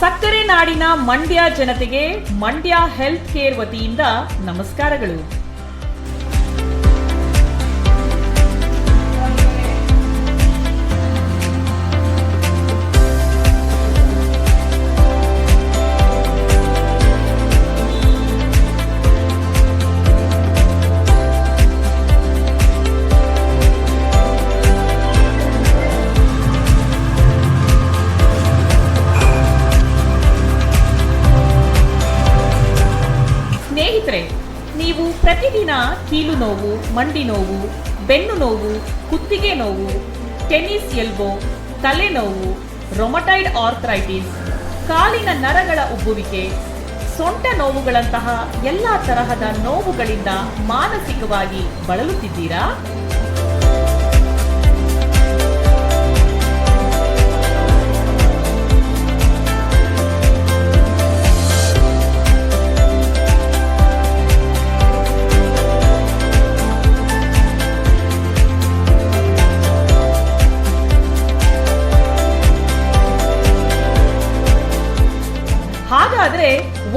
ಸಕ್ಕರೆ ನಾಡಿನ ಮಂಡ್ಯ ಜನತೆಗೆ ಮಂಡ್ಯ ಹೆಲ್ತ್ ಕೇರ್ ವತಿಯಿಂದ ನಮಸ್ಕಾರಗಳು. ಮಂಡಿ ನೋವು, ಬೆನ್ನು ನೋವು, ಕುತ್ತಿಗೆ ನೋವು, ಟೆನಿಸ್ ಎಲ್ಬೋ ತಲೆನೋವು ರೊಮಟೈಡ್ ಆರ್ಥರೈಟಿಸ್ ಕಾಲಿನ ನರಗಳ ಉಬ್ಬುವಿಕೆ, ಸೊಂಟ ನೋವುಗಳಂತಹ ಎಲ್ಲ ತರಹದ ನೋವುಗಳಿಂದ ಮಾನಸಿಕವಾಗಿ ಬಳಲುತ್ತಿದ್ದೀರಾ?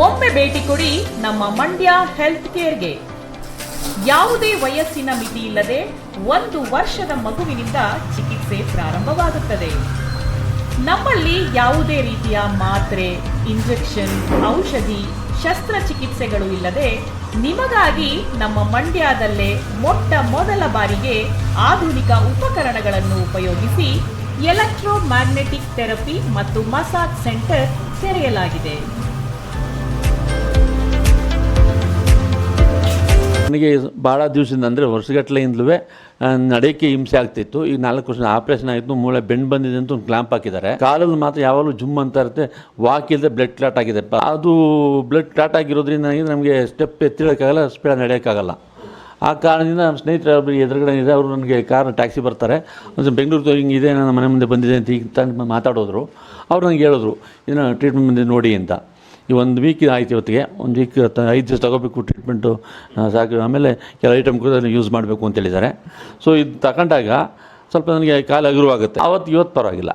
ಒಮ್ಮೆ ಭೇಟಿ ಕೊಡಿ ನಮ್ಮ ಮಂಡ್ಯ ಹೆಲ್ತ್ ಕೇರ್ಗೆ ಯಾವುದೇ ವಯಸ್ಸಿನ ಮಿತಿ ಇಲ್ಲದೆ ಒಂದು ವರ್ಷದ ಮಗುವಿನಿಂದ ಚಿಕಿತ್ಸೆ ಪ್ರಾರಂಭವಾಗುತ್ತದೆ. ನಮ್ಮಲ್ಲಿ ಯಾವುದೇ ರೀತಿಯ ಮಾತ್ರೆ ಇಂಜೆಕ್ಷನ್ ಔಷಧಿ, ಶಸ್ತ್ರಚಿಕಿತ್ಸೆಗಳು ಇಲ್ಲದೆ ನಿಮಗಾಗಿ ನಮ್ಮ ಮಂಡ್ಯದಲ್ಲೇ ಮೊಟ್ಟ ಮೊದಲ ಬಾರಿಗೆ ಆಧುನಿಕ ಉಪಕರಣಗಳನ್ನು ಉಪಯೋಗಿಸಿ ಎಲೆಕ್ಟ್ರೋ ಮ್ಯಾಗ್ನೆಟಿಕ್ ಥೆರಪಿ ಮತ್ತು ಮಸಾಜ್ ಸೆಂಟರ್ ತೆರೆಯಲಾಗಿದೆ. ನನಗೆ ಭಾಳ ದಿವಸದಿಂದ ಅಂದರೆ ವರ್ಷಗಟ್ಟಲೆಯಿಂದಲೂ ನಡೆಯೋಕ್ಕೆ ಹಿಂಸೆ ಆಗ್ತಿತ್ತು. ಈಗ ನಾಲ್ಕು ವರ್ಷ ಆಪ್ರೇಷನ್ ಆಯಿತು ಮೂಳೆ ಬೆಂಡ್ ಬಂದಿದೆ ಅಂತ ಒಂದು ಕ್ಲಾಂಪ್ ಹಾಕಿದ್ದಾರೆ. ಕಾಲಲ್ಲಿ ಮಾತ್ರ ಯಾವಾಗಲೂ ಜುಮ್ ಅಂತ ಇರುತ್ತೆ, ವಾಕ್ ಇಲ್ಲದೆ ಬ್ಲಡ್ ಕ್ಲಾಟ್ ಆಗಿದೆ. ಅದು ಬ್ಲಡ್ ಕ್ಲಾಟ್ ಆಗಿರೋದ್ರಿಂದ ನಮಗೆ ಸ್ಟೆಪ್ ಎತ್ತಿಡೋಕ್ಕಾಗಲ್ಲ ಸ್ಪೀಡ ನಡೆಯೋಕ್ಕಾಗಲ್ಲ. ಆ ಕಾರಣದಿಂದ ನಮ್ಮ ಸ್ನೇಹಿತರ ಎದುರುಗಡೆ ಇದೆ, ಅವರು ನನಗೆ ಕಾರ್ ಟ್ಯಾಕ್ಸಿ ಬರ್ತಾರೆ. ಒಂದು ಬೆಂಗಳೂರು ಹಿಂಗೆ ಇದೆ, ನನ್ನ ಮನೆ ಮುಂದೆ ಬಂದಿದೆ ಅಂತ ಈಗ ತಂದು ಮಾತಾಡೋದ್ರು. ಅವ್ರು ನನಗೆ ಹೇಳಿದ್ರು ಇದನ್ನು ಟ್ರೀಟ್ಮೆಂಟ್ ಮುಂದೆ ನೋಡಿ ಅಂತ. ಈ ಒಂದು ವೀಕ್ ಆಯ್ತು ಇವತ್ತಿಗೆ. ಒಂದು ವೀಕ್ ಐದು ದಿವಸ ತಗೋಬೇಕು ಟ್ರೀಟ್ಮೆಂಟು ಸಾಕು. ಆಮೇಲೆ ಕೆಲವು ಐಟಮ್ ಕೂಡ ಯೂಸ್ ಮಾಡಬೇಕು ಅಂತ ಹೇಳಿದ್ದಾರೆ. ಸೊ ಇದು ತಗೊಂಡಾಗ ಸ್ವಲ್ಪ ನನಗೆ ಕಾಲು ಹಗುರವಾಗುತ್ತೆ. ಅವತ್ತು ಇವತ್ತು ಪರವಾಗಿಲ್ಲ.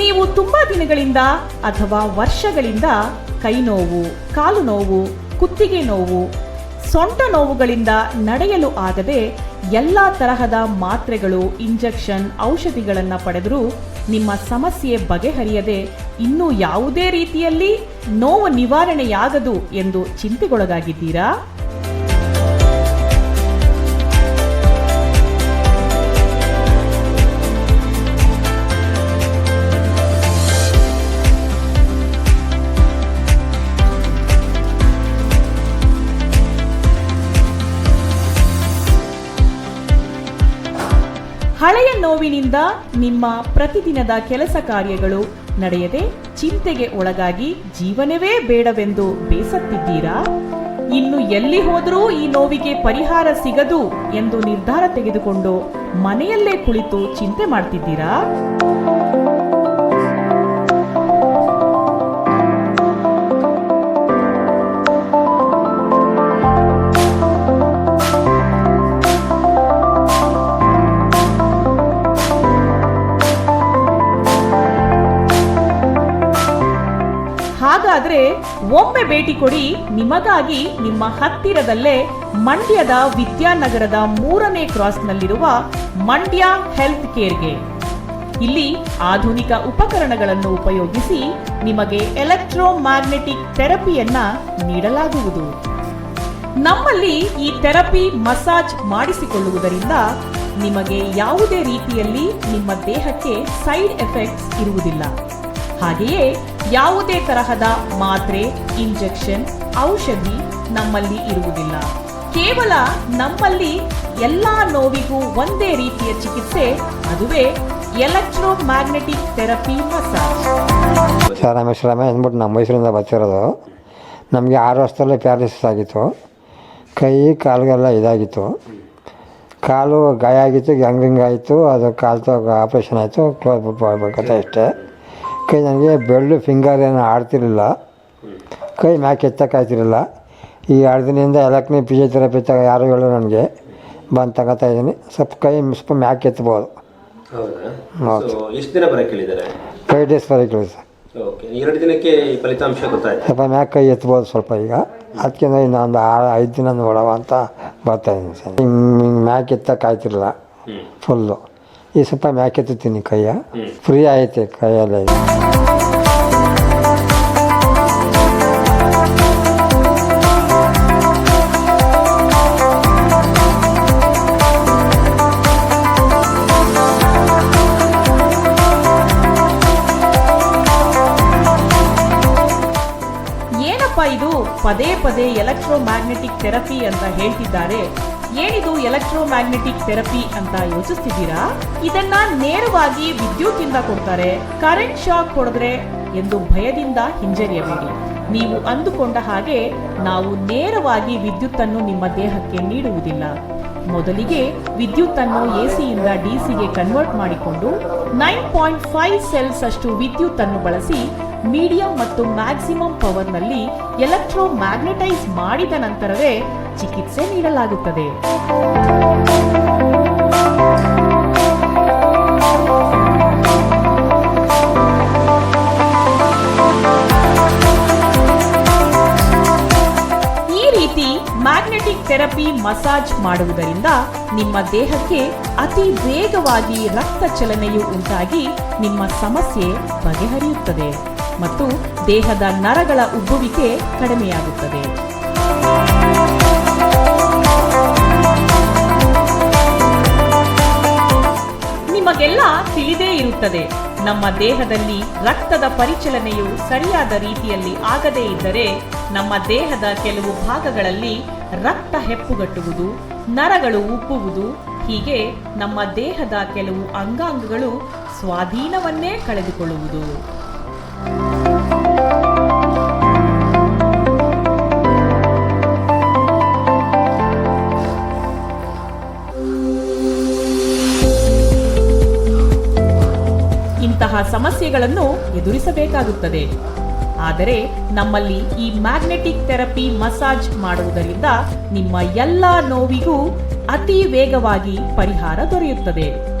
ನೀವು ತುಂಬಾ ದಿನಗಳಿಂದ ಅಥವಾ ವರ್ಷಗಳಿಂದ ಕೈ ನೋವು ಕಾಲು ನೋವು ಕುತ್ತಿಗೆ ನೋವು, ಸೊಂಟ ನೋವುಗಳಿಂದ ನಡೆಯಲು ಆಗದೆ ಎಲ್ಲ ತರಹದ ಮಾತ್ರೆಗಳು, ಇಂಜೆಕ್ಷನ್, ಔಷಧಿಗಳನ್ನು ಪಡೆದರೂ ನಿಮ್ಮ ಸಮಸ್ಯೆ ಬಗೆಹರಿಯದೆ ಇನ್ನೂ ಯಾವುದೇ ರೀತಿಯಲ್ಲಿ ನೋವು ನಿವಾರಣೆಯಾಗದು ಎಂದು ಚಿಂತೆಗೊಳಗಾಗಿದ್ದೀರಾ? ನೋವಿನಿಂದ ನಿಮ್ಮ ಪ್ರತಿದಿನದ ಕೆಲಸ ಕಾರ್ಯಗಳು ನಡೆಯದೆ ಚಿಂತೆಗೆ ಒಳಗಾಗಿ ಜೀವನವೇ ಬೇಡವೆಂದು ಬೇಸತ್ತಿದ್ದೀರಾ? ಇನ್ನು ಎಲ್ಲಿ ಹೋದರೂ ಈ ನೋವಿಗೆ ಪರಿಹಾರ ಸಿಗದು ಎಂದು ನಿರ್ಧಾರ ತೆಗೆದುಕೊಂಡು ಮನೆಯಲ್ಲೇ ಕುಳಿತು ಚಿಂತೆ ಮಾಡ್ತಿದ್ದೀರಾ? ಹಾಗಾದ್ರೆ ಒಮ್ಮೆ ಭೇಟಿ ಕೊಡಿ ನಿಮಗಾಗಿ ನಿಮ್ಮ ಹತ್ತಿರದಲ್ಲೇ ಮಂಡ್ಯದ ವಿದ್ಯಾನಗರದ ಮೂರನೇ ಕ್ರಾಸ್ನಲ್ಲಿರುವ ಮಂಡ್ಯ ಹೆಲ್ತ್ ಕೇರ್ಗೆ. ಇಲ್ಲಿ ಆಧುನಿಕ ಉಪಕರಣಗಳನ್ನು ಉಪಯೋಗಿಸಿ ನಿಮಗೆ ಎಲೆಕ್ಟ್ರೋ ಮ್ಯಾಗ್ನೆಟಿಕ್ ಥೆರಪಿಯನ್ನ ನೀಡಲಾಗುವುದು. ನಮ್ಮಲ್ಲಿ ಈ ಥೆರಪಿ ಮಸಾಜ್ ಮಾಡಿಸಿಕೊಳ್ಳುವುದರಿಂದ ನಿಮಗೆ ಯಾವುದೇ ರೀತಿಯಲ್ಲಿ ನಿಮ್ಮ ದೇಹಕ್ಕೆ ಸೈಡ್ ಎಫೆಕ್ಟ್ಸ್ ಇರುವುದಿಲ್ಲ. ಹಾಗೆಯೇ ಯಾವುದೇ ತರಹದ ಮಾತ್ರೆ, ಇಂಜೆಕ್ಷನ್, ಔಷಧಿ ನಮ್ಮಲ್ಲಿ ಇರುವುದಿಲ್ಲ. ಕೇವಲ ನಮ್ಮಲ್ಲಿ ಎಲ್ಲ ನೋವಿಗೂ ಒಂದೇ ರೀತಿಯ ಚಿಕಿತ್ಸೆ, ಅದುವೇ electro magnetic therapy massage. Sir Ramesh ಅಂದ್ಬಿಟ್ಟು ನಮ್ಮ ಮೈಸೂರಿಂದ ಬರ್ತಿರೋದು. ನಮಗೆ ಆರು ವರ್ಷದಲ್ಲೇ ಪ್ಯಾರಲಿಸಿಸ್ ಆಗಿತ್ತು. ಕೈ, ಕಾಲುಗೆಲ್ಲ ಇದಾಗಿತ್ತು. ಕಾಲು ಗಾಯ ಆಗಿತ್ತು ಹಂಗಂಗೆ ಆಯಿತು, ಅದು ಕಾಲು ಆಪ್ರೇಷನ್ ಆಯಿತು, ಕ್ಲೋಸ್ ಬಿಟ್ಟು ಅಷ್ಟೇ ಕೈ ನನಗೆ ಬೆಳ್ಳು ಫಿಂಗರ್ ಏನು ಆಡ್ತಿರಲಿಲ್ಲ. ಕೈ ಮ್ಯಾಕೆ ಎತ್ತಕ್ಕಾಯ್ತಿರಲಿಲ್ಲ. ಈ ಎರಡು ದಿನದಿಂದ ಎಲಕ್ನಿ ಫಿಸಿಯೋಥೆರಪಿ ತಗ ಯಾರು ಹೇಳೋ ನನಗೆ. ಬಂದು ತಗೋತಾ ಇದ್ದೀನಿ. ಸ್ವಲ್ಪ ಕೈ ಸ್ವಲ್ಪ ಮ್ಯಾಕೆ ಎತ್ಬೋದು. ಹೌದಾ? ಎಷ್ಟು ದಿನ ಬರಕ್ಕೆ ಹೇಳಿದ್ದಾರೆ? ಫೈವ್ ಡೇಸ್ ವರೆಗೆ ಸರ್. ಓಕೆ ಎರಡು ದಿನಕ್ಕೆ ಈ ಫಲಿತಾಂಶ ಗೊತ್ತಾಯ್ತು. ಸ್ವಲ್ಪ ಮ್ಯಾಕ್ ಕೈ ಎತ್ಬೋದು ಸ್ವಲ್ಪ ಈಗ. ಅದಕ್ಕೆ ಇನ್ನೊಂದು ಆರು ಐದು ದಿನ ನೋಡವ ಅಂತ ಬರ್ತಾ ಇದ್ದೀನಿ ಸರ್. ಹಿಂಗೆ ಮ್ಯಾಕ್ ಎತ್ತಕ್ಕಾಯ್ತಿರಲ್ಲ ಫುಲ್ಲು ಈ ಸ್ವಲ್ಪ ಮ್ಯಾಕೆತ್ತೀನಿ ಕೈಯ. ಫ್ರೀ ಐತೆ ಕೈಯೆಲ್ಲ ಪದೇ ಪದೇ ಎಲೆಕ್ಟ್ರೋ ಮ್ಯಾಗ್ನೆಟಿಕ್ ಥೆರಪಿ ಅಂತ ಹೇಳ್ತಿದ್ದಾರೆ. ಏನಿದು ಎಲೆಕ್ಟ್ರೋ ಮ್ಯಾಗ್ನೆಟಿಕ್ ಥೆರಪಿ ಅಂತ ಯೋಚಿಸ್ತಿದ್ದೀರಾ? ಇದನ್ನ ನೇರವಾಗಿ ವಿದ್ಯುತ್ತಿಂದ ಕೊಡ್ತಾರೆ ಕರೆಂಟ್ ಶಾಕ್ ಕೊಡಿದ್ರೆ ಎಂದು ಭಯದಿಂದ ಹಿಂಜರಿಯಬೇಡಿ. ನೀವು ಅಂದುಕೊಂಡ ಹಾಗೆ ನಾವು ನೇರವಾಗಿ ವಿದ್ಯುತ್ತನ್ನು ನಿಮ್ಮ ದೇಹಕ್ಕೆ ನೀಡುವುದಿಲ್ಲ. ಮೊದಲಿಗೆ ವಿದ್ಯುತ್ತನ್ನು ಎಸಿಯಿಂದ ಡಿಸಿಗೆ ಕನ್ವರ್ಟ್ ಮಾಡಿಕೊಂಡು ನೈನ್ ಪಾಯಿಂಟ್ ಫೈವ್ ಸೆಲ್ಸ್ ಅಷ್ಟು ವಿದ್ಯುತ್ತನ್ನು ಬಳಸಿ ಮೀಡಿಯಂ ಮತ್ತು ಮ್ಯಾಕ್ಸಿಮಮ್ ಪವರ್ನಲ್ಲಿ ಎಲೆಕ್ಟ್ರೋ ಮ್ಯಾಗ್ನೆಟೈಸ್ ಮಾಡಿದ ನಂತರವೇ ಚಿಕಿತ್ಸೆ ನೀಡಲಾಗುತ್ತದೆ. ಈ ರೀತಿ ಮ್ಯಾಗ್ನೆಟಿಕ್ ಥೆರಪಿ ಮಸಾಜ್ ಮಾಡುವುದರಿಂದ ನಿಮ್ಮ ದೇಹಕ್ಕೆ ಅತಿ ವೇಗವಾಗಿ ರಕ್ತ ಚಲನೆಯು ಉಂಟಾಗಿ ನಿಮ್ಮ ಸಮಸ್ಯೆ ಬಗೆಹರಿಯುತ್ತದೆ. ಮತ್ತು ದೇಹದ ನರಗಳ ಉಬ್ಬುವಿಕೆ ಕಡಿಮೆಯಾಗುತ್ತದೆ. ನಿಮಗೆಲ್ಲ ತಿಳಿದೇ ಇರುತ್ತದೆ, ನಮ್ಮ ದೇಹದಲ್ಲಿ ರಕ್ತದ ಪರಿಚಲನೆಯು ಸರಿಯಾದ ರೀತಿಯಲ್ಲಿ ಆಗದೇ ಇದ್ದರೆ ನಮ್ಮ ದೇಹದ ಕೆಲವು ಭಾಗಗಳಲ್ಲಿ ರಕ್ತ ಹೆಪ್ಪುಗಟ್ಟುವುದು, ನರಗಳು ಉಪ್ಪುವುದು ಹೀಗೆ ನಮ್ಮ ದೇಹದ ಕೆಲವು ಅಂಗಾಂಗಗಳು ಸ್ವಾಧೀನವನ್ನೇ ಕಳೆದುಕೊಳ್ಳುವುದು. ಸಮಸ್ಯೆಗಳನ್ನು ಎದುರಿಸಬೇಕಾಗುತ್ತದೆ. ಆದರೆ ನಮ್ಮಲ್ಲಿ ಈ ಮ್ಯಾಗ್ನೆಟಿಕ್ ಥೆರಪಿ ಮಸಾಜ್ ಮಾಡುವುದರಿಂದ ನಿಮ್ಮ ಎಲ್ಲ ನೋವಿಗೂ ಅತಿ ವೇಗವಾಗಿ ಪರಿಹಾರ ದೊರೆಯುತ್ತದೆ.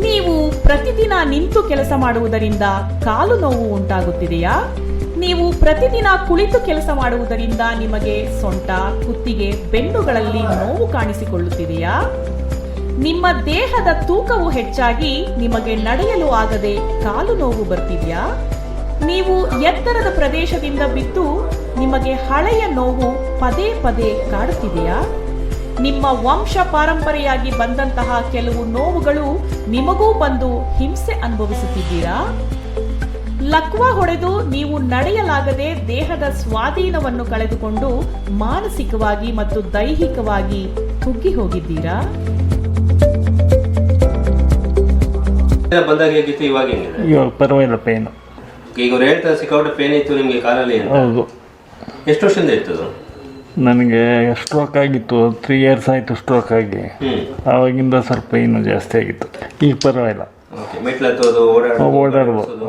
ನೀವು ಪ್ರತಿದಿನ ನಿಂತು ಕೆಲಸ ಮಾಡುವುದರಿಂದ ಕಾಲು ನೋವು ಉಂಟಾಗುತ್ತಿದೆಯಾ? ನೀವು ಪ್ರತಿದಿನ ಕುಳಿತು ಕೆಲಸ ಮಾಡುವುದರಿಂದ ನಿಮಗೆ ಸೊಂಟ, ಕುತ್ತಿಗೆ, ಬೆನ್ನುಗಳಲ್ಲಿ ನೋವು ಕಾಣಿಸಿಕೊಳ್ಳುತ್ತಿದೆಯಾ? ನಿಮ್ಮ ದೇಹದ ತೂಕವು ಹೆಚ್ಚಾಗಿ ನಿಮಗೆ ನಡೆಯಲು ಆಗದೆ ಕಾಲು ನೋವು ಬರ್ತಿದ್ಯಾ? ನೀವು ಎತ್ತರದ ಪ್ರದೇಶದಿಂದ ಬಿದ್ದು ನಿಮಗೆ ಹಳೆಯ ನೋವು ಪದೇ ಪದೇ ಕಾಡುತ್ತಿದೆಯಾ? ನಿಮ್ಮ ವಂಶ ಪಾರಂಪರೆಯಾಗಿ ಬಂದಂತಹ ಕೆಲವು ನೋವುಗಳು ನಿಮಗೂ ಬಂದು ಹಿಂಸೆ ಅನುಭವಿಸುತ್ತಿದ್ದೀರಾ? ಲಕ್ವ ಹೊಡೆದು ನೀವು ನಡೆಯಲಾಗದೆ ದೇಹದ ಸ್ವಾಧೀನವನ್ನು ಕಳೆದುಕೊಂಡು ಮಾನಸಿಕವಾಗಿ ಮತ್ತು ದೈಹಿಕವಾಗಿ ಕುಗ್ಗಿ ಹೋಗಿದ್ದೀರಾ? ಬಂದಾಗ ಹೇಗಿತ್ತು? ಇವಾಗ ಹೆಂಗಿದೆ? ಇವಾಗ ಪರವಾಗಿಲ್ಲ ಪೇನ್ ಈಗ ಅವ್ರು ಹೇಳ್ತಾರೆ ಸಿಕ್ಕಾಪಟ್ಟೆ ಪೇನ್ ಇತ್ತು ನಿಮಗೆ ಕಾಲಲ್ಲಿ ಅಂತ. ಹೌದು. ಎಷ್ಟು ವರ್ಷದಿಂದ ಇತ್ತು ಅದು ನನಗೆ ಸ್ಟ್ರೋಕ್ ಆಗಿತ್ತು ತ್ರೀ ಇಯರ್ಸ್ ಆಯಿತು ಸ್ಟ್ರೋಕ್ ಆಗಿ. ಹ್ಮ್. ಆವಾಗಿಂದ ಸ್ವಲ್ಪ ಇನ್ನೂ ಜಾಸ್ತಿ ಆಗಿತ್ತು. ಈಗ ಪರವಾಗಿಲ್ಲ. ಓಕೆ ಮೆಟ್ಲು ಹತ್ತೋದು ಓಡಾಡೋದು ಓಡಾಡ್ಬೋದು.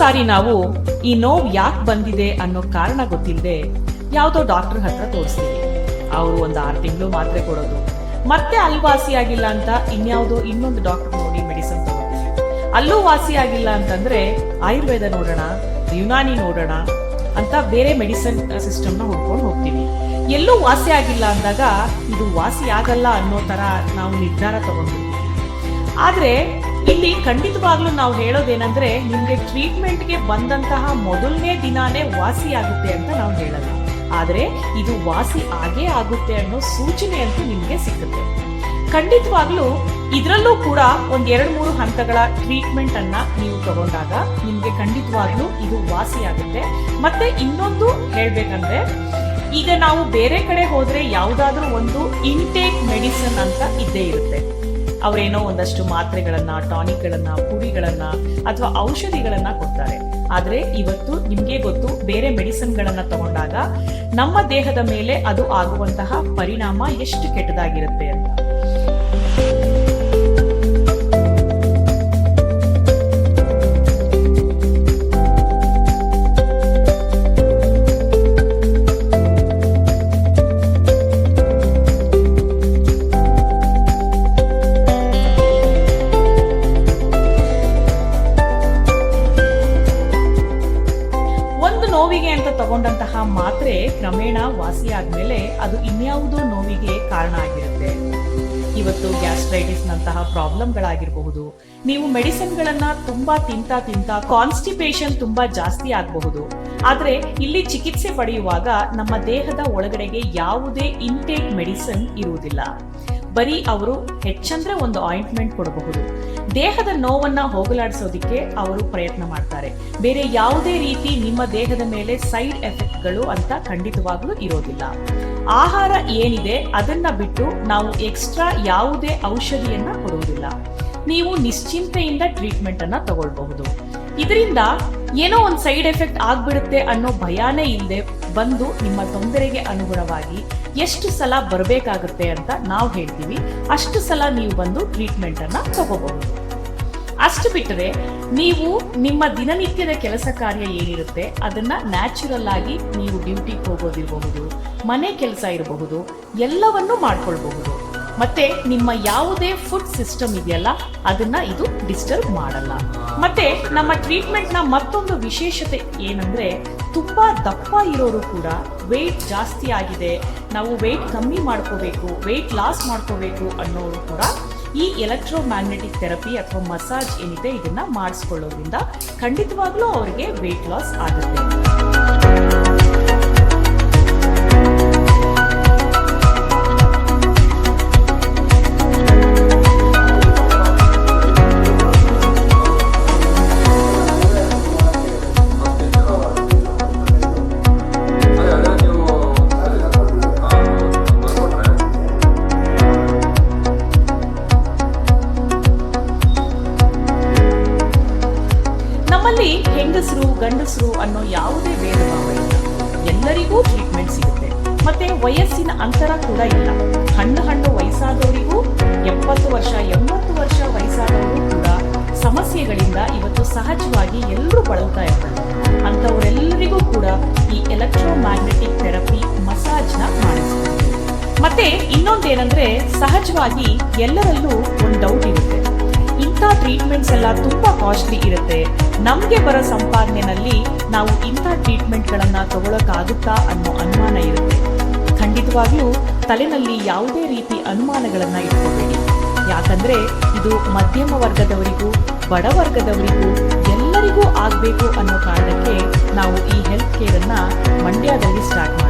ಸಾರಿ ನಾವು ಈ ನೋವು ಯಾಕೆ ಬಂದಿದೆ ಅನ್ನೋ ಕಾರಣ ಗೊತ್ತಿಲ್ಲದೆ ಯಾವುದೋ ಡಾಕ್ಟರ್ ಹತ್ರ ತೋರಿಸ್ತೀವಿ. ಅವರು ಒಂದು ಆರು ತಿಂಗಳು ಮಾತ್ರೆ ಕೊಡೋದು. ಮತ್ತೆ ಅಲ್ಲಿ ವಾಸಿಯಾಗಿಲ್ಲ ಅಂತ ಇನ್ಯಾವುದೋ ಇನ್ನೊಂದು ಡಾಕ್ಟರ್ ನೋಡಿ ಮೆಡಿಸಿನ್ ತಗೋತೀವಿ ಅಲ್ಲೂ ವಾಸಿ ಆಗಿಲ್ಲ ಅಂತಂದ್ರೆ ಆಯುರ್ವೇದ ನೋಡೋಣ, ಯುನಾನಿ ನೋಡೋಣ ಅಂತ ಬೇರೆ ಮೆಡಿಸಿನ್ ಸಿಸ್ಟಮ್ನ ಹುಡ್ಕೊಂಡು ಹೋಗ್ತೀವಿ. ಎಲ್ಲೂ ವಾಸಿ ಆಗಿಲ್ಲ ಅಂದಾಗ ಇದು ವಾಸಿ ಆಗಲ್ಲ ಅನ್ನೋ ತರ ನಾವು ನಿರ್ಧಾರ ತಗೊಂಡಿದ್ದೀವಿ ಆದ್ರೆ ಇಲ್ಲಿ ಖಂಡಿತವಾಗ್ಲೂ ನಾವು ಹೇಳೋದೇನಂದ್ರೆ, ನಿಮ್ಗೆ ಟ್ರೀಟ್ಮೆಂಟ್ಗೆ ಬಂದಂತಹ ಮೊದಲನೇ ದಿನಾನೇ ವಾಸಿ ಆಗುತ್ತೆ ಅಂತ ನಾವು ಹೇಳಲ್ಲ. ಆದ್ರೆ ಇದು ವಾಸಿ ಆಗೇ ಆಗುತ್ತೆ ಅನ್ನೋ ಸೂಚನೆ ಅಂತೂ ನಿಮಗೆ ಸಿಗುತ್ತೆ ಖಂಡಿತವಾಗ್ಲೂ ಇದರಲ್ಲೂ ಕೂಡ ಒಂದ್ ಎರಡು ಮೂರು ಹಂತಗಳ ಟ್ರೀಟ್ಮೆಂಟ್ ಅನ್ನ ನೀವು ತಗೊಂಡಾಗ ನಿಮ್ಗೆ ಖಂಡಿತವಾಗ್ಲೂ ಇದು ವಾಸಿ ಆಗುತ್ತೆ. ಮತ್ತೆ ಇನ್ನೊಂದು ಹೇಳ್ಬೇಕಂದ್ರೆ, ಈಗ ನಾವು ಬೇರೆ ಕಡೆ ಹೋದ್ರೆ ಯಾವುದಾದ್ರೂ ಒಂದು ಇಂಟೇಕ್ ಮೆಡಿಸಿನ್ ಅಂತ ಇದ್ದೇ ಇರುತ್ತೆ. ಅವರೇನೋ ಒಂದಷ್ಟು ಮಾತ್ರೆಗಳನ್ನ, ಟಾನಿಕ್ಗಳನ್ನ, ಪುಡಿಗಳನ್ನ ಅಥವಾ ಔಷಧಿಗಳನ್ನ ಕೊಡ್ತಾರೆ. ಆದ್ರೆ ಇವತ್ತು ನಿಮ್ಗೆ ಗೊತ್ತು, ಬೇರೆ ಮೆಡಿಸಿನ್ಗಳನ್ನ ತಗೊಂಡಾಗ ನಮ್ಮ ದೇಹದ ಮೇಲೆ ಅದು ಆಗುವಂತಹ ಪರಿಣಾಮ ಎಷ್ಟು ಕೆಟ್ಟದಾಗಿರುತ್ತೆ ಅಂತ. ಮಾತ್ರೆ ಕ್ರಮೇಣ ವಾಸಿಯಾದ್ಮೇಲೆ ಅದು ಇನ್ಯಾವುದೋ ನೋವಿಗೆ ಕಾರಣ ಆಗಿರುತ್ತೆ. ಇವತ್ತು ಗ್ಯಾಸ್ಟ್ರೈಟಿಸ್ ನಂತಹ ಪ್ರಾಬ್ಲಮ್ಗಳಾಗಿರಬಹುದು. ನೀವು ಮೆಡಿಸಿನ್ಗಳನ್ನ ತುಂಬಾ ತಿಂತಾ ತಿಂತಾ ಕಾನ್ಸ್ಟಿಪೇಷನ್ ತುಂಬಾ ಜಾಸ್ತಿ ಆಗಬಹುದು. ಆದರೆ ಇಲ್ಲಿ ಚಿಕಿತ್ಸೆ ಪಡೆಯುವಾಗ ನಮ್ಮ ದೇಹದ ಒಳಗಡೆಗೆ ಯಾವುದೇ ಇಂಟೇಕ್ ಮೆಡಿಸಿನ್ ಇರುವುದಿಲ್ಲ. ಬರೀ ಅವರು ಹೆಚ್ಚಂದ್ರೆ ಒಂದು ಆಯಿಂಟ್ಮೆಂಟ್ ಕೊಡಬಹುದು. ದೇಹದ ನೋವನ್ನ ಹೋಗಲಾಡಿಸೋದಿಕ್ಕೆ ಅವರು ಪ್ರಯತ್ನ ಮಾಡ್ತಾರೆ. ಬೇರೆ ಯಾವುದೇ ರೀತಿ ನಿಮ್ಮ ದೇಹದ ಮೇಲೆ ಸೈಡ್ ಎಫೆಕ್ಟ್ಗಳು ಅಂತ ಖಂಡಿತವಾಗ್ಲೂ ಇರೋದಿಲ್ಲ. ಆಹಾರ ಏನಿದೆ ಅದನ್ನ ಬಿಟ್ಟು ನಾವು ಎಕ್ಸ್ಟ್ರಾ ಯಾವುದೇ ಔಷಧಿಯನ್ನ ಕೊಡುವುದಿಲ್ಲ. ನೀವು ನಿಶ್ಚಿಂತೆಯಿಂದ ಟ್ರೀಟ್ಮೆಂಟ್ ಅನ್ನ ತಗೊಳ್ಬಹುದು. ಇದರಿಂದ ಏನೋ ಒಂದು ಸೈಡ್ ಎಫೆಕ್ಟ್ ಆಗ್ಬಿಡುತ್ತೆ ಅನ್ನೋ ಭಯಾನೇ ಇಲ್ಲದೆ ಬಂದು ನಿಮ್ಮ ತೊಂದರೆಗೆ ಅನುಗುಣವಾಗಿ ಎಷ್ಟು ಸಲ ಬರಬೇಕಾಗುತ್ತೆ ಅಂತ ನಾವು ಹೇಳ್ತೀವಿ. ಅಷ್ಟು ಸಲ ನೀವು ಬಂದು ಟ್ರೀಟ್ಮೆಂಟ್ ಅನ್ನ ತಗೋಬಹುದು. ಅಷ್ಟು ಬಿಟ್ಟರೆ ನೀವು ನಿಮ್ಮ ದಿನನಿತ್ಯದ ಕೆಲಸ ಕಾರ್ಯ ಏನಿರುತ್ತೆ ಅದನ್ನ ನ್ಯಾಚುರಲ್ ಆಗಿ ನೀವು ಡ್ಯೂಟಿಗೆ ಹೋಗೋದಿರಬಹುದು, ಮನೆ ಕೆಲಸ ಇರಬಹುದು, ಎಲ್ಲವನ್ನೂ ಮಾಡ್ಕೊಳ್ಬಹುದು. ಮತ್ತೆ ನಿಮ್ಮ ಯಾವುದೇ ಫುಡ್ ಸಿಸ್ಟಮ್ ಇದೆಯಲ್ಲ, ಅದನ್ನ ಇದು ಡಿಸ್ಟರ್ಬ್ ಮಾಡಲ್ಲ. ಮತ್ತೆ ನಮ್ಮ ಟ್ರೀಟ್ಮೆಂಟ್ನ ಮತ್ತೊಂದು ವಿಶೇಷತೆ ಏನಂದ್ರೆ ತುಂಬಾ ದಪ್ಪ ಇರೋರು ಕೂಡ ವೆಯ್ಟ್ ಜಾಸ್ತಿ ಆಗಿದೆ. ನಾವು ವೆಯ್ಟ್ ಕಮ್ಮಿ ಮಾಡ್ಕೋಬೇಕು ವೆಯ್ಟ್ ಲಾಸ್ ಮಾಡ್ಕೋಬೇಕು ಅನ್ನೋರು ಕೂಡ ಈ ಎಲೆಕ್ಟ್ರೋ ಮ್ಯಾಗ್ನೆಟಿಕ್ ಥೆರಪಿ ಅಥವಾ ಮಸಾಜ್ ಏನಿದೆ ಇದನ್ನ ಮಾಡಿಸ್ಕೊಳ್ಳೋದ್ರಿಂದ ಖಂಡಿತವಾಗ್ಲೂ ಅವರಿಗೆ ವೆಯ್ಟ್ ಲಾಸ್ ಆಗುತ್ತೆ. ಸಿಗುತ್ತೆ. ಮತ್ತೆ ವಯಸ್ಸಿನ ಅಂತರ ಕೂಡ ಇಲ್ಲ. ಹಣ್ಣು ಹಣ್ಣು ವಯಸ್ಸಾದವರಿಗೂ, ಎಪ್ಪತ್ತು ವರ್ಷ, ಎಂಬತ್ತು ವರ್ಷ ವಯಸ್ಸಾದವರು ಕೂಡ ಸಮಸ್ಯೆಗಳಿಂದ ಇವತ್ತು ಸಹಜವಾಗಿ ಎಲ್ಲರೂ ಬಳಲ್ತಾ ಇರ್ತಾರೆ. ಅಂಥವರೆಲ್ಲರಿಗೂ ಕೂಡ ಈ ಎಲೆಕ್ಟ್ರೋ ಮ್ಯಾಗ್ನೆಟಿಕ್ ಥೆರಪಿ ಮಸಾಜ್ನ ಮಾಡಿಸ್ತಾರೆ. ಮತ್ತೆ ಇನ್ನೊಂದೇನಂದ್ರೆ ಸಹಜವಾಗಿ ಎಲ್ಲರಲ್ಲೂ ಒಂದು ಡೌಟ್ ಇರುತ್ತೆ. ಇಂಥ ಟ್ರೀಟ್ಮೆಂಟ್ಸ್ ಎಲ್ಲ ತುಂಬಾ ಕಾಸ್ಟ್ಲಿ ಇರುತ್ತೆ. ನಮಗೆ ಬರೋ ಸಂಪಾದನೆಯಲ್ಲಿ ನಾವು ಇಂಥ ಟ್ರೀಟ್ಮೆಂಟ್ಗಳನ್ನ ತಗೊಳಕ್ಕಾಗುತ್ತಾ ಅನ್ನೋ ಅನುಮಾನ ಇರುತ್ತೆ. ಖಂಡಿತವಾಗಿಯೂ ತಲೆನಲ್ಲಿ ಯಾವುದೇ ರೀತಿ ಅನುಮಾನಗಳನ್ನ ಇಟ್ಕೋಬೇಡಿ. ಯಾಕಂದ್ರೆ ಇದು ಮಧ್ಯಮ ವರ್ಗದವರಿಗೂ, ಬಡ ವರ್ಗದವರಿಗೂ, ಎಲ್ಲರಿಗೂ ಆಗಬೇಕು ಅನ್ನೋ ಕಾರಣಕ್ಕೆ ನಾವು ಈ ಹೆಲ್ತ್ ಕೇರ್ ಅನ್ನ ಮಂಡ್ಯದಲ್ಲಿ ಸ್ಟಾರ್ಟ್ ಮಾಡ್ತಾ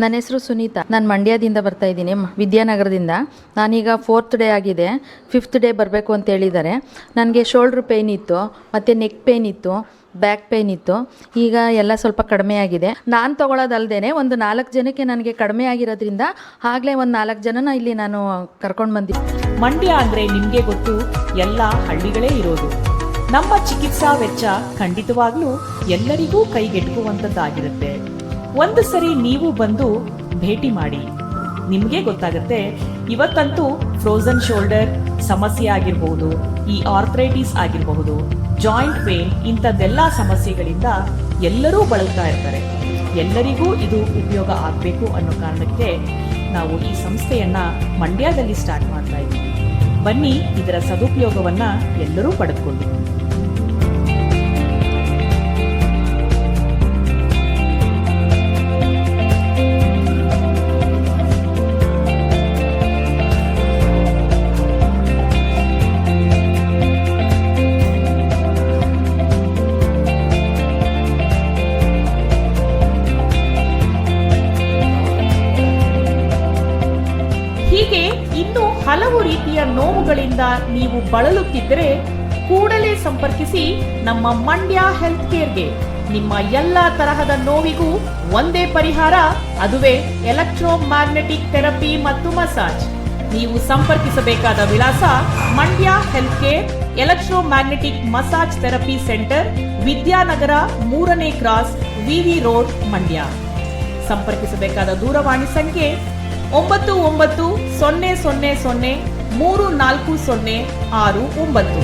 ನನ್ನ ಹೆಸರು ಸುನೀತಾ. ನಾನು ಮಂಡ್ಯದಿಂದ ಬರ್ತಾ ಇದ್ದೀನಿ ವಿದ್ಯಾನಗರದಿಂದ. ನಾನೀಗ ಫೋರ್ತ್ ಡೇ ಆಗಿದೆ. ಫಿಫ್ತ್ ಡೇ ಬರಬೇಕು ಅಂತ ಹೇಳಿದ್ದಾರೆ. ನನಗೆ ಶೋಲ್ಡ್ರ್ ಪೇಯ್ನ್ ಇತ್ತು, ಮತ್ತು ನೆಕ್ ಪೇಯ್ನ್ ಇತ್ತು ಬ್ಯಾಕ್ ಪೇಯ್ನ್ ಇತ್ತು. ಈಗ ಎಲ್ಲ ಸ್ವಲ್ಪ ಕಡಿಮೆ ಆಗಿದೆ. ನಾನು ತೊಗೊಳೋದಲ್ದೇ ಒಂದು ನಾಲ್ಕು ಜನಕ್ಕೆ ನನಗೆ ಕಡಿಮೆ ಆಗಿರೋದ್ರಿಂದ ಆಗಲೇ ಒಂದು ನಾಲ್ಕು ಜನನ ಇಲ್ಲಿ ನಾನು ಕರ್ಕೊಂಡು ಬಂದಿದ್ದೆ ಮಂಡ್ಯ ಅಂದರೆ ನಿಮಗೆ ಗೊತ್ತು, ಎಲ್ಲ ಹಳ್ಳಿಗಳೇ ಇರೋದು. ನಮ್ಮ ಚಿಕಿತ್ಸಾ ವೆಚ್ಚ ಖಂಡಿತವಾಗ್ಲೂ ಎಲ್ಲರಿಗೂ ಕೈಗೆಟುಕುವಂತದ್ದಾಗಿರುತ್ತೆ. ಒಂದು ಸರಿ ನೀವು ಬಂದು ಭೇಟಿ ಮಾಡಿ. ನಿಮಗೆ ಗೊತ್ತಾಗುತ್ತೆ, ಇವತ್ತಂತೂ ಫ್ರೋಸನ್ ಶೋಲ್ಡರ್ ಸಮಸ್ಯೆ ಆಗಿರಬಹುದು, ಈ ಆರ್ಥ್ರೈಟಿಸ್ ಆಗಿರಬಹುದು ಜಾಯಿಂಟ್ ಪೇನ್ ಇಂಥದ್ದೆಲ್ಲ ಸಮಸ್ಯೆಗಳಿಂದ ಎಲ್ಲರೂ ಬಳಲ್ತಾ ಇರ್ತಾರೆ. ಎಲ್ಲರಿಗೂ ಇದು ಉಪಯೋಗ ಆಗಬೇಕು ಅನ್ನೋ ಕಾರಣಕ್ಕೆ ನಾವು ಈ ಸಂಸ್ಥೆಯನ್ನ ಮಂಡ್ಯದಲ್ಲಿ ಸ್ಟಾರ್ಟ್ ಮಾಡ್ತಾ ಇದ್ದೀವಿ. ಬನ್ನಿ, ಇದರ ಸದುಪಯೋಗವನ್ನ ಎಲ್ಲರೂ ಪಡೆದುಕೊಳ್ಳಿ. ಬಳಲುತ್ತಿದ್ದರೆ ಕೂಡಲೇ ಸಂಪರ್ಕಿಸಿ ನಮ್ಮ ಮಂಡ್ಯ ಹೆಲ್ತ್ ಕೇರ್ಗೆ ನಿಮ್ಮ ಎಲ್ಲ ತರಹದ ನೋವಿಗೂ ಒಂದೇ ಪರಿಹಾರ, ಅದುವೇ ಎಲೆಕ್ಟ್ರೋ ಮ್ಯಾಗ್ನೆಟಿಕ್ ಥೆರಪಿ ಮತ್ತು ಮಸಾಜ್. ನೀವು ಸಂಪರ್ಕಿಸಬೇಕಾದ ವಿಳಾಸ Mandya health care electro magnetic massage therapy centre, Vidyanagar ಮೂರನೇ ಕ್ರಾಸ್ ವಿವಿ ರೋಡ್, ಮಂಡ್ಯ. ಸಂಪರ್ಕಿಸಬೇಕಾದ ದೂರವಾಣಿ ಸಂಖ್ಯೆ ಒಂಬತ್ತು ಒಂಬತ್ತು ಸೊನ್ನೆ ಸೊನ್ನೆ ಸೊನ್ನೆ ಮೂರು ನಾಲ್ಕು ಸೊನ್ನೆ ಆರು ಒಂಬತ್ತು.